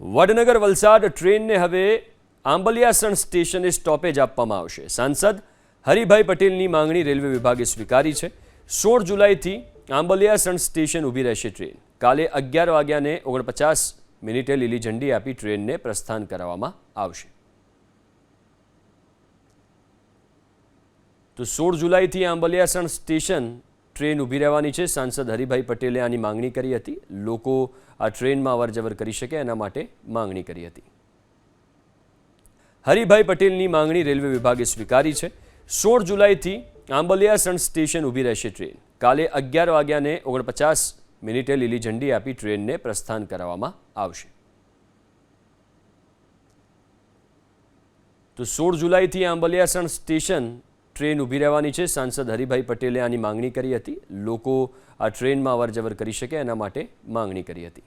વડનગર વલસાડ ટ્રેનને હવે આંબલિયાસણ સ્ટેશને સ્ટોપેજ આપવામાં આવશે. સાંસદ હરિભાઈ પટેલની માંગણી રેલવે વિભાગે સ્વીકારી છે. સોળ જુલાઈથી આંબલિયાસણ સ્ટેશન ઊભી રહેશે ટ્રેન. કાલે અગિયાર વાગ્યાને ઓગણપચાસ મિનિટે લીલી ઝંડી આપી ટ્રેનને પ્રસ્થાન કરાવવામાં આવશે. તો સોળ જુલાઈથી આંબલિયાસણ સ્ટેશન ટ્રેન ઊભી રહેવાની છે. સાંસદ હરિભાઈ પટેલે આની માંગણી કરી હતી. લોકો આ ટ્રેનમાં અવરજવર કરી શકે એના માટે માંગણી કરી હતી. હરિભાઈ પટેલની માંગણી રેલવે વિભાગે સ્વીકારી છે. સોળ જુલાઈથી આંબલિયાસણ સ્ટેશન ઊભી રહેશે ટ્રેન. કાલે અગિયાર વાગ્યાને ઓગણપચાસ મિનિટે લીલી ઝંડી આપી ટ્રેનને પ્રસ્થાન કરાવવામાં આવશે. તો સોળ જુલાઈથી આંબલિયાસણ સ્ટેશન ટ્રેન ઊભી રહેવાની છે. સાંસદ હરિભાઈ પટેલે આની માંગણી કરી હતી. લોકો આ ટ્રેનમાં અવરજવર કરી શકે એના માટે માંગણી કરી હતી.